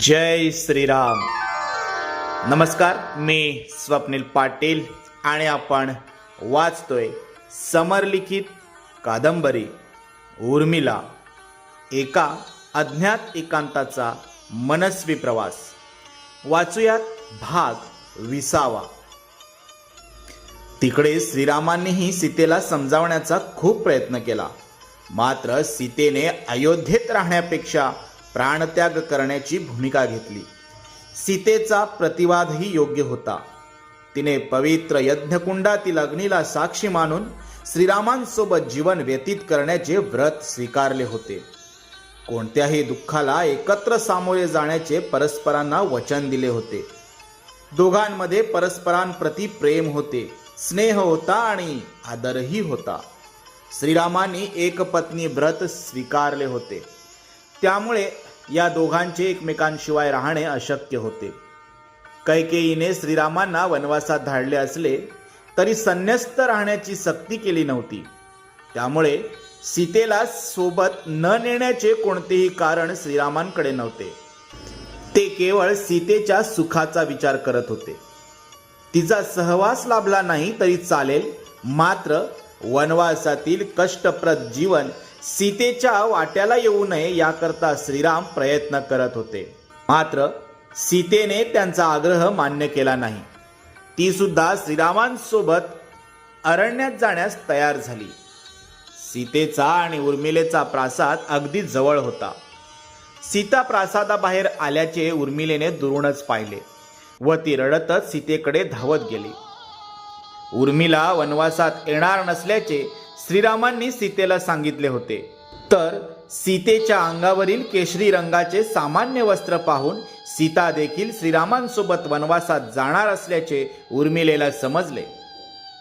जय श्रीराम. नमस्कार मी स्वप्नील पाटील आणि आपण वाचतोय समरलिखित कादंबरी उर्मिला. एका अज्ञात एकांताचा मनस्वी प्रवास. वाचूयात भाग विसावा. तिकडे श्रीरामांनीही सीतेला समजावण्याचा खूप प्रयत्न केला. मात्र सीतेने अयोध्येत राहण्यापेक्षा प्राणत्याग करण्याची भूमिका घेतली. सीतेचा प्रतिवादही योग्य होता. तिने पवित्र यज्ञकुंडातील अग्नीला साक्षी मानून श्रीरामांसोबत जीवन व्यतीत करण्याचे व्रत स्वीकारले होते. कोणत्याही दुःखाला एकत्र सामोरे जाण्याचे परस्परांना वचन दिले होते. दोघांमध्ये परस्परांप्रती प्रेम होते स्नेह होता आणि आदरही होता. श्रीरामांनी एक पत्नी व्रत स्वीकारले होते. त्यामुळे या दोघांचे एकमेकांशिवाय राहणे अशक्य होते. कैकेयीने श्रीरामांना वनवासात धाडले असले तरी संन्यस्त राहण्याची सक्ती केली नव्हती. त्यामुळे सीतेला सोबत न नेण्याचे कोणतेही कारण श्रीरामांकडे नव्हते. ते केवळ सीतेच्या सुखाचा विचार करत होते. तिचा सहवास लाभला नाही तरी चालेल मात्र वनवासातील कष्टप्रद जीवन सीतेच्या वाट्याला येऊ नये याकरता श्रीराम प्रयत्न करत होते. मात्र सीतेने त्यांचा आग्रह मान्य केला नाही. ती सुद्धा श्रीरामांसोबत अरण्यात जाण्यास तयार झाली. सीतेचा आणि उर्मिलेचा प्रासाद अगदी जवळ होता. सीता प्रासादाबाहेर आल्याचे उर्मिलेने दुरूनच पाहिले व ती रडतच सीतेकडे धावत गेली. उर्मिला वनवासात येणार नसल्याचे श्रीरामांनी सीतेला सांगितले होते. तर सीतेच्या अंगावरील केशरी रंगाचे सामान्य वस्त्र पाहून सीता देखील श्रीरामांसोबत वनवासात जाणार असल्याचे उर्मिलेला समजले.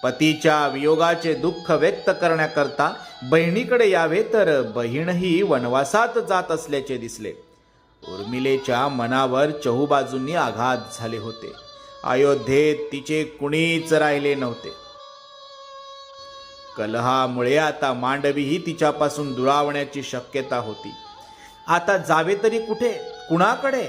पतीच्या वियोगाचे दुःख व्यक्त करण्याकरता बहिणीकडे यावे तर बहीणही वनवासात जात असल्याचे दिसले. उर्मिलेच्या मनावर चहूबाजूंनी आघात झाले होते. अयोध्येत तिचे कुणीच राहिले नव्हते. कलहामुळे आता मांडवीही तिच्यापासून दुरावण्याची शक्यता होती. आता जावे तरी कुठे? कुणाकडे?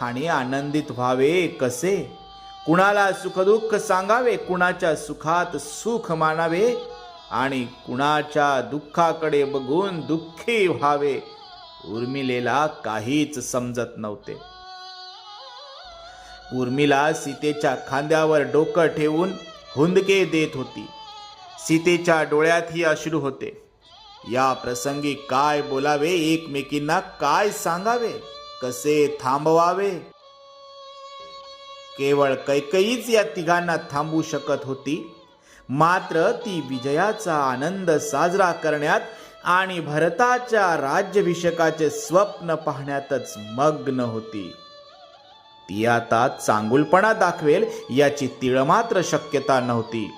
आणि आनंदित व्हावे कसे? कुणाला सुखदुःख सांगावे? कुणाच्या सुखात सुख मानावे? आणि कुणाच्या दुःखाकडे बघून दुःखी व्हावे? उर्मिलेला काहीच समजत नव्हते. उर्मिला सीतेच्या खांद्यावर डोकं ठेवून हुंदके देत होती. सीतेच्या डोळ्यातही अश्रू होते. या प्रसंगी काय बोलावे एकमेकींना? काय सांगावे? कसे थांबवावे? केवळ कैकईच या तिघांना थांबू शकत होती. मात्र ती विजयाचा आनंद साजरा करण्यात आणि भरताच्या राज्याभिषेकाचे स्वप्न पाहण्यातच मग्न होती. ती आता चांगुलपणा दाखवेल याची तिळमात्र शक्यता नव्हती.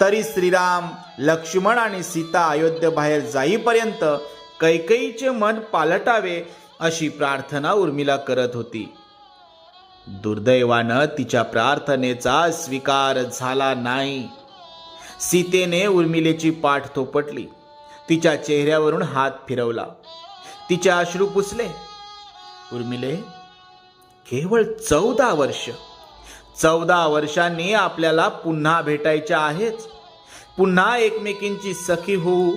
तरी श्रीराम लक्ष्मण आणि सीता अयोध्येबाहेर जाईपर्यंत कैकईचे मन पालटावे अशी प्रार्थना उर्मिला करत होती. दुर्दैवानं तिच्या प्रार्थनेचा स्वीकार झाला नाही. सीतेने उर्मिलेची पाठ थोपटली. तिच्या चेहऱ्यावरून हात फिरवला. तिचे अश्रू पुसले. उर्मिले केवळ चौदा वर्ष. चौदा वर्षांनी आपल्याला पुन्हा भेटायचे आहेच. पुन्हा एकमेकींची सखी होऊ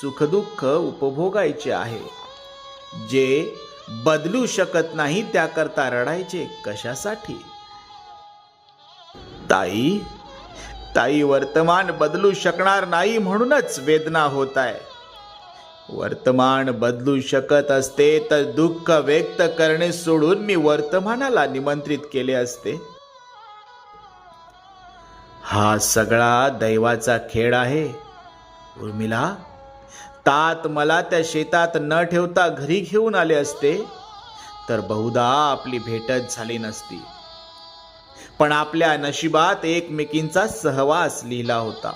सुखदुःख उपभोगायचे आहे. जे बदलू शकत नाही त्याकरता रडायचे कशासाठी? ताई ताई वर्तमान बदलू शकणार नाही म्हणूनच वेदना होत आहे. वर्तमान बदलू शकत असते तर दुःख व्यक्त करणे सोडून मी वर्तमानाला निमंत्रित केले असते. हा सगळा दैवाचा खेळ आहे. उर्मिला तात मला त्या शेतात न ठेवता घरी घेऊन आले असते तर बहुधा आपली भेटच झाली नसती. पण आपल्या नशिबात एकमेकींचा सहवास लिहिला होता.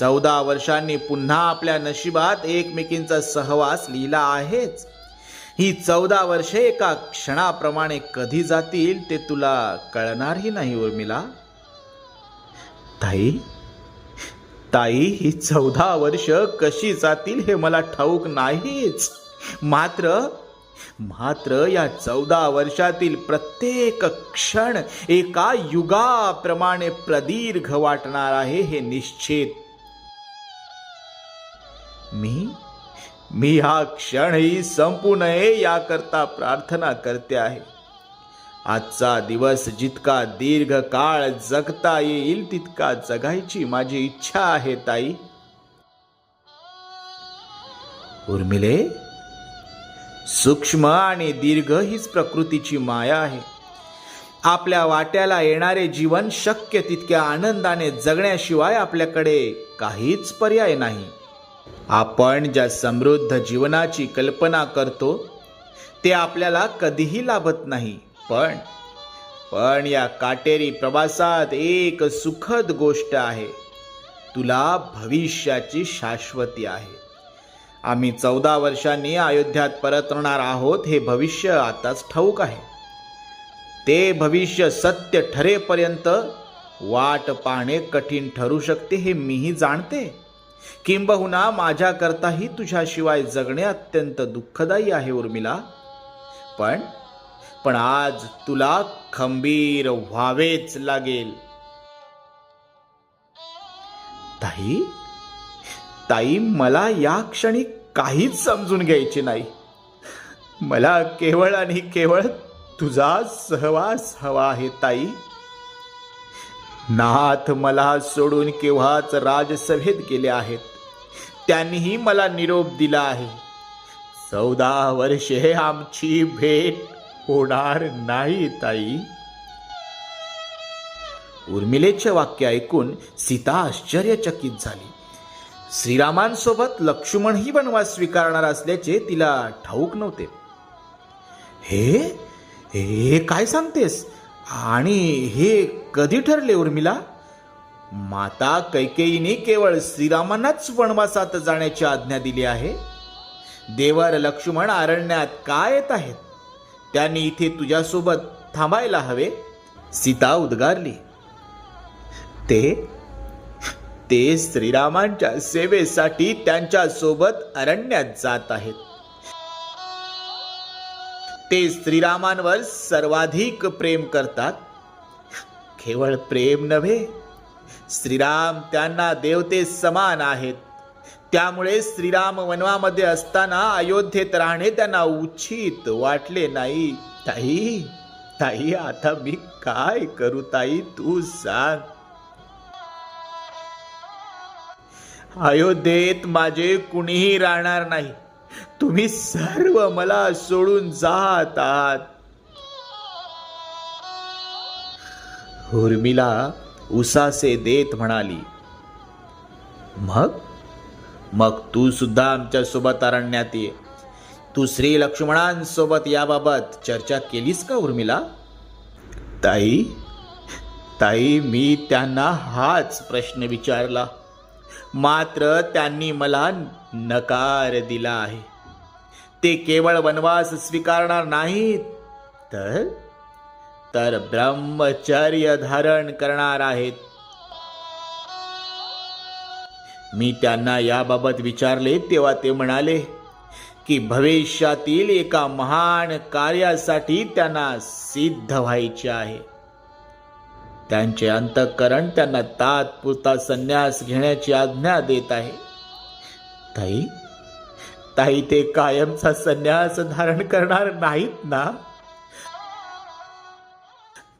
चौदा वर्षांनी पुन्हा आपल्या नशिबात एकमेकींचा सहवास लिहिला आहेच. ही चौदा वर्षे एका क्षणाप्रमाणे कधी जातील ते तुला कळणारही नाही उर्मिला. ताई ताई ही चौदा वर्ष कशी जातील हे मला ठाऊक नाहीच. मात्र मात्र या चौदा वर्षातील प्रत्येक क्षण एका युगाप्रमाणे प्रदीर्घ वाटणार आहे हे निश्चित. मी? मी हा क्षणही संपू नये याकरता प्रार्थना करते आहे. आजचा दिवस जितका दीर्घ काळ जगता येईल तितका जगायची माझी इच्छा आहे ताई. उर्मिले सूक्ष्म आणि दीर्घ हीच प्रकृतीची माया आहे. आपल्या वाट्याला येणारे जीवन शक्य तितक्या आनंदाने जगण्याशिवाय आपल्याकडे काहीच पर्याय नाही. आपण ज्या समृद्ध जीवनाची कल्पना करतो ते आपल्याला कधीही लाभत नाही. पण पण या काटेरी प्रवासात एक सुखद गोष्ट आहे. तुला भविष्याची शाश्वती आहे. आम्ही चौदा वर्षांनी अयोध्यात परतणार आहोत हे भविष्य आताच ठाऊक आहे. ते भविष्य सत्य ठरेपर्यंत वाट पाहणे कठीण ठरू शकते हे मीही जाणते. किंबहुना माझ्याकरताही तुझ्याशिवाय जगणे अत्यंत दुःखदायी आहे उर्मिला. पण पण आज तुला खंबीर व्हावेच लागेल. ताई ताई मला या क्षणी काहीच समजून घ्यायचे नाही. मला केवळ आणि केवळ तुझा सहवास हवा आहे ताई. नाथ मला सोडून केव्हाच राजसभेत गेले आहेत. त्यांनीही मला निरोप दिला आहे. चौदा वर्षे आमची भेट होणार नाही ताई. उर्मिलेचे वाक्य ऐकून सीता आश्चर्यचकित झाली. श्रीरामांसोबत लक्ष्मणही वनवास स्वीकारणार असल्याचे तिला ठाऊक नव्हते. हे? हे काय सांगतेस? आणि हे कधी ठरले उर्मिला? माता कैकेयीने केवळ श्रीरामांनाच वनवासात जाण्याची आज्ञा दिली आहे. देवर लक्ष्मण अरण्यात काय येत आहेत? त्यांनी इथे तुझ्यासोबत थांबायला हवे. सीता उद्गारली. ते? ते श्रीरामांच्या सेवेसाठी त्यांच्यासोबत अरण्यात जात आहेत. ते श्रीरामांवर सर्वाधिक प्रेम करतात. केवळ प्रेम नव्हे श्रीराम त्यांना देवते समान आहेत. त्यामुळे श्रीराम वनवामध्ये असताना अयोध्येत राहणे त्यांना उचित वाटले नाही. ताई ताई आता मी काय करू ताई तू सांग. अयोध्येत माझे कुणीही राहणार नाही. तुम्ही सर्व मला सोडून जात आहात. उर्मिला उसासे देत म्हणाली मग? मग तू सुद्धा आमच्यासोबत अरण्यात ये. तू श्री लक्ष्मणांसोबत याबाबत चर्चा केलीस का उर्मिला ताई ताई मी त्यांना हाच प्रश्न विचारला. मात्र त्यांनी मला नकार दिला आहे. ते केवळ वनवास स्वीकारणार नाहीत तर तर ब्रह्मचर्य धारण करणार आहेत. मी त्यांना याबाबत विचारले तेव्हा ते म्हणाले की भविष्यातील एका महान कार्यासाठी त्यांना सिद्ध व्हायचे आहे. त्यांचे अंतःकरण त्यांना तात्पुरता संन्यास घेण्याची आज्ञा देत आहे. ताई ताई ते कायमचा संन्यास धारण करणार नाहीत ना?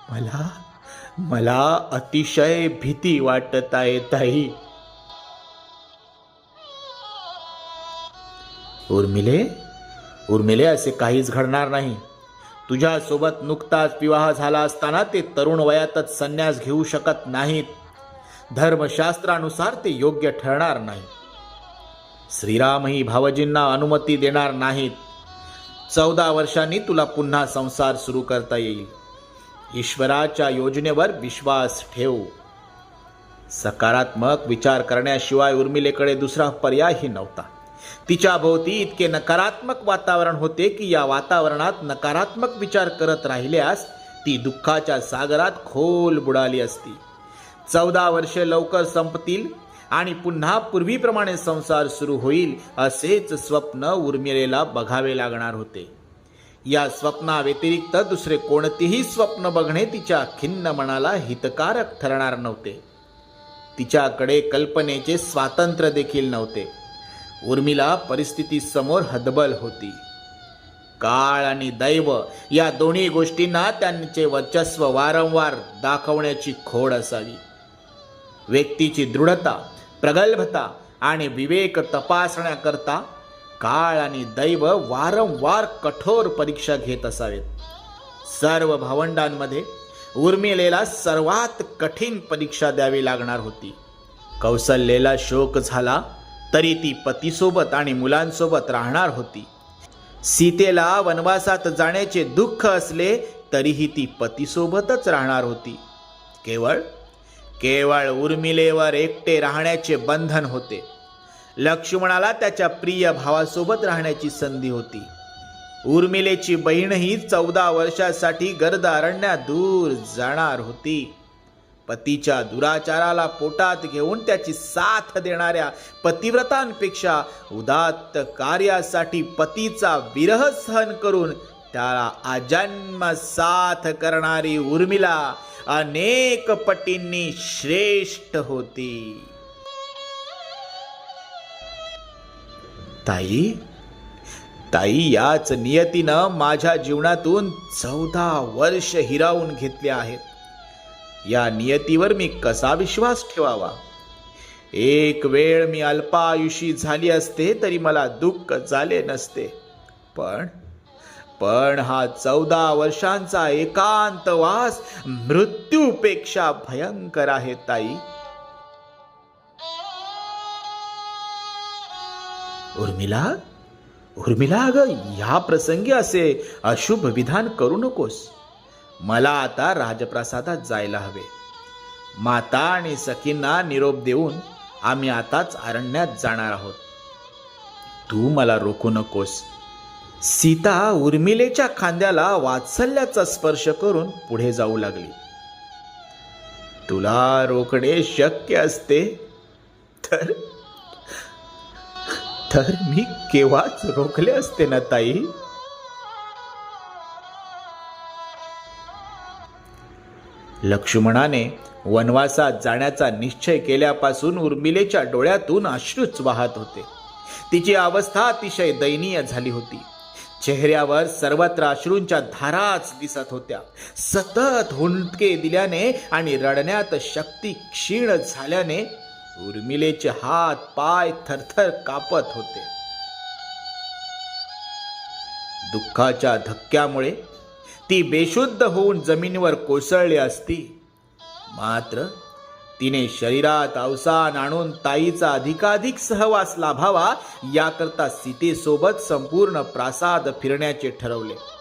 मला मला अतिशय भीती वाटत आहे ताई. उर्मिले उर्मिले असे काहीच घडणार नाही. तुझ्यासोबत नुकताच विवाह झाला असताना ते तरुण वयातच संन्यास घेऊ शकत नाहीत. धर्मशास्त्रानुसार ते योग्य ठरणार नाही. श्रीरामही भावजींना अनुमती देणार नाहीत. चौदा वर्षांनी तुला पुन्हा संसार सुरू करता येईल. ईश्वराच्या योजनेवर विश्वास ठेव. सकारात्मक विचार करण्याशिवाय उर्मिलेकडे दुसरा पर्यायही नव्हता. तिच्या भोवती इतके नकारात्मक वातावरण होते की या वातावरणात नकारात्मक विचार करत राहिल्यास ती दुःखाच्या सागरात खोल बुडाली असती. चौदा वर्षे लवकर संपतील आणि पुन्हा पूर्वीप्रमाणे संसार सुरू होईल असेच स्वप्न उर्मिलेला बघावे लागणार होते. या स्वप्नाव्यतिरिक्त दुसरे कोणतेही स्वप्न बघणे तिच्या खिन्न मनाला हितकारक ठरणार नव्हते. तिच्याकडे कल्पनेचे स्वातंत्र्य देखील नव्हते. उर्मिला परिस्थिती समोर हतबल होती. काळ आणि दैव या दोन्ही गोष्टींना त्यांचे वर्चस्व वारंवार दाखवण्याची खोड असावी. व्यक्तीची दृढता प्रगल्भता आणि विवेक तपासण्याकरता काळ आणि दैव वारंवार कठोर परीक्षा घेत असावेत. सर्व भावंडांमध्ये उर्मिलेला सर्वात कठीण परीक्षा द्यावी लागणार होती. कौसल्येला शोक झाला तरी ती पतीसोबत आणि मुलांसोबत राहणार होती. सीतेला वनवासात जाण्याचे दुःख असले तरीही ती पतीसोबतच राहणार होती. केवळ केवळ उर्मिलेवर एकटे राहण्याचे बंधन होते. लक्ष्मणाला त्याच्या प्रिय भावासोबत राहण्याची संधी होती. उर्मिलेची बहीणही चौदा वर्षासाठी गर्द अरण्यात दूर जाणार होती. पतीच्या दुराचाराला पोटात घेऊन त्याची साथ देणाऱ्या पतिव्रतांपेक्षा उदात्त कार्यासाठी पतीचा विरह सहन करून त्याला अजन्म साथ करणारी उर्मिला अनेक पटींनी श्रेष्ठ होती. ताई? ताई याच नियतीनं माझ्या जीवनातून चौदा वर्ष हिरावून घेतले आहेत. या नियतीवर मी कसा विश्वास ठेवावा? एक वेळ मी अल्पायुषी झाली असते तरी मला दुःख झाले नसते. पण पण हा चौदा वर्षांचा एकांतवास मृत्यूपेक्षा भयंकर आहे ताई. उर्मिला? उर्मिला अगं ह्या प्रसंगी असे अशुभ विधान करू नकोस. मला आता राजप्रासादात जायला हवे. माता आणि सखींना निरोप देऊन आम्ही आताच अरण्यात जाणार आहोत. तू मला रोखू नकोस. सीता उर्मिलेच्या खांद्याला वात्सल्याचा स्पर्श करून पुढे जाऊ लागली. तुला रोखणे शक्य असते तर तर मी केव्हाच रोखले असते ना ताई? लक्ष्मणाने वनवासात जाण्याचा निश्चय केल्यापासून उर्मिलेच्या डोळ्यातून अश्रूच वाहत होते. तिची अवस्था अतिशय दयनीय झाली होती. चेहऱ्यावर सर्वत्र अश्रूंच्या धाराच दिसत होत्या. सतत हुंडके दिल्याने आणि रडण्यात शक्ती क्षीण झाल्याने उर्मिलेचे हात पाय थरथर कापत होते. दुःखाच्या धक्क्यामुळे ती बेशुद्ध होऊन जमिनीवर कोसळली असती. मात्र तिने शरीरात अवसान आणून ताईचा अधिकाधिक सहवास लाभावा याकरता सीतेसोबत संपूर्ण प्रासाद फिरण्याचे ठरवले.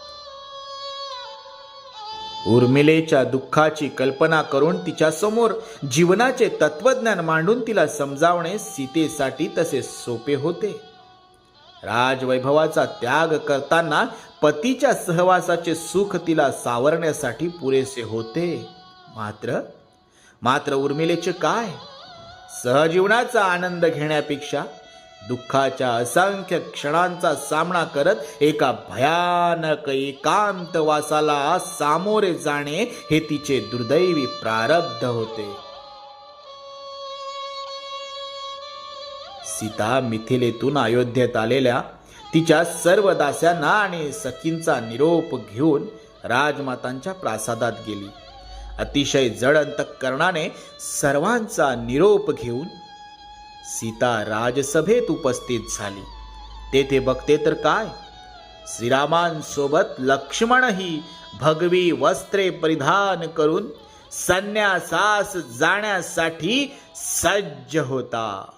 उर्मिलेच्या दुःखाची कल्पना करून तिच्यासमोर जीवनाचे तत्वज्ञान मांडून तिला समजावणे सीतेसाठी तसे सोपे होते. राजवैभवाचा त्याग करताना पतीच्या सहवासाचे सुख तिला सावरण्यासाठी पुरेसे होते. मात्र मात्र उर्मिलेचे काय? सहजीवनाचा आनंद घेण्यापेक्षा दुःखाच्या असंख्य क्षणांचा सामना करत एका भयानक एकांतवासाला सामोरे जाणे हे तिचे दुर्दैवी प्रारब्ध होते. सीता मिथिलेतून अयोध्येत आलेल्या तिच्या सर्व दास्यांना आणि सखींचा निरोप घेऊन राजमातांच्या प्रासादात गेली. अतिशय जड अंतकरणाने सर्वांचा निरोप घेऊन सीता राजसभेत उपस्थित झाली. तेथे बघते तर काय? श्रीरामांसोबत लक्ष्मणही भगवी वस्त्रे परिधान करून संन्यासास जाण्यासाठी सज्ज होता.